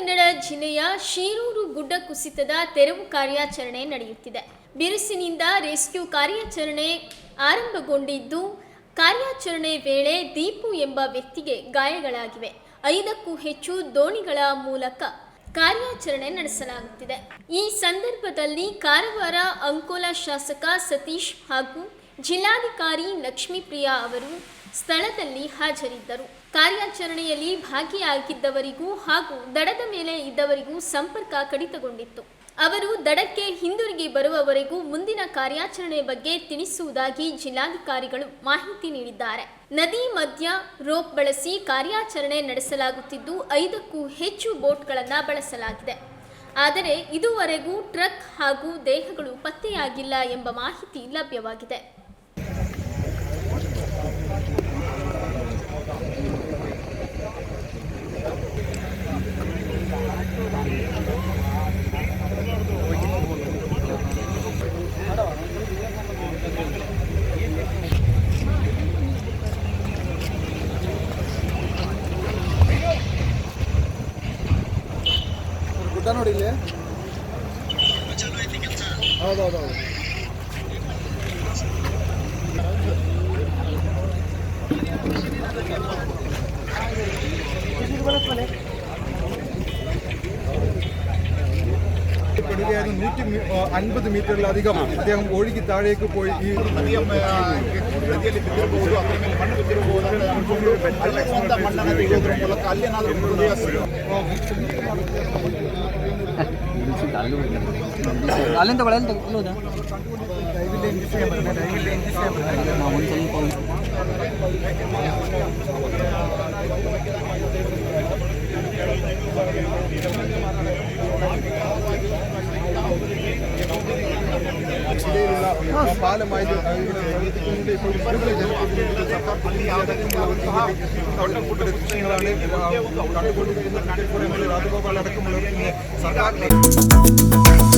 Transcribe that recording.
ಜಿಲ್ಲೆಯ ಶೀರೂರು ಗುಡ್ಡ ಕುಸಿತದ ತೆರವು ಕಾರ್ಯಾಚರಣೆ ನಡೆಯುತ್ತಿದೆ. ಬಿರುಸಿನಿಂದ ರೆಸ್ಕ್ಯೂ ಕಾರ್ಯಾಚರಣೆ ಆರಂಭಗೊಂಡಿದ್ದು, ಕಾರ್ಯಾಚರಣೆ ವೇಳೆ ದೀಪು ಎಂಬ ವ್ಯಕ್ತಿಗೆ ಗಾಯಗಳಾಗಿವೆ. ಐದಕ್ಕೂ ಹೆಚ್ಚು ದೋಣಿಗಳ ಮೂಲಕ ಕಾರ್ಯಾಚರಣೆ ನಡೆಸಲಾಗುತ್ತಿದೆ. ಈ ಸಂದರ್ಭದಲ್ಲಿ ಕಾರವಾರ ಅಂಕೋಲಾ ಶಾಸಕ ಸತೀಶ್ ಹಾಗೂ ಜಿಲ್ಲಾಧಿಕಾರಿ ಲಕ್ಷ್ಮೀಪ್ರಿಯಾ ಅವರು ಸ್ಥಳದಲ್ಲಿ ಹಾಜರಿದ್ದರು. ಕಾರ್ಯಾಚರಣೆಯಲ್ಲಿ ಭಾಗಿಯಾಗಿದ್ದವರಿಗೂ ಹಾಗೂ ದಡದ ಮೇಲೆ ಇದ್ದವರಿಗೂ ಸಂಪರ್ಕ ಕಡಿತಗೊಂಡಿತ್ತು. ಅವರು ದಡಕ್ಕೆ ಹಿಂದಿರುಗಿ ಬರುವವರೆಗೂ ಮುಂದಿನ ಕಾರ್ಯಾಚರಣೆ ಬಗ್ಗೆ ತಿಳಿಸುವುದಾಗಿ ಜಿಲ್ಲಾಧಿಕಾರಿಗಳು ಮಾಹಿತಿ ನೀಡಿದ್ದಾರೆ. ನದಿ ಮಧ್ಯ ರೋಪ್ ಬಳಸಿ ಕಾರ್ಯಾಚರಣೆ ನಡೆಸಲಾಗುತ್ತಿದ್ದು, ಐದಕ್ಕೂ ಹೆಚ್ಚು ಬೋಟ್ಗಳನ್ನು ಬಳಸಲಾಗಿದೆ. ಆದರೆ ಇದುವರೆಗೂ ಟ್ರಕ್ ಹಾಗೂ ದೇಹಗಳು ಪತ್ತೆಯಾಗಿಲ್ಲ ಎಂಬ ಮಾಹಿತಿ ಲಭ್ಯವಾಗಿದೆ. ಗುಡ್ಡ ನೋಡಿ ಇಲ್ಲಿ ಹೌದೌದು പെടുകയായിരുന്നു നൂറ്റി അൻപത് മീറ്ററിലധികം അദ്ദേഹം ഒഴുകി താഴേക്ക് പോയി ഈ ನದಿಯ ಅಲ್ಲಿಂದ ಒಳಗೆ ತೆಗೆದುಕೊಳ್ಳೋದಾ ಒಂದು ಸ್ವಲ್ಪ പാലം കണ്ടുകൊണ്ടിരിക്കുന്ന രാജഗോപാൽ അടക്കമുള്ള സർക്കാരിലേക്ക്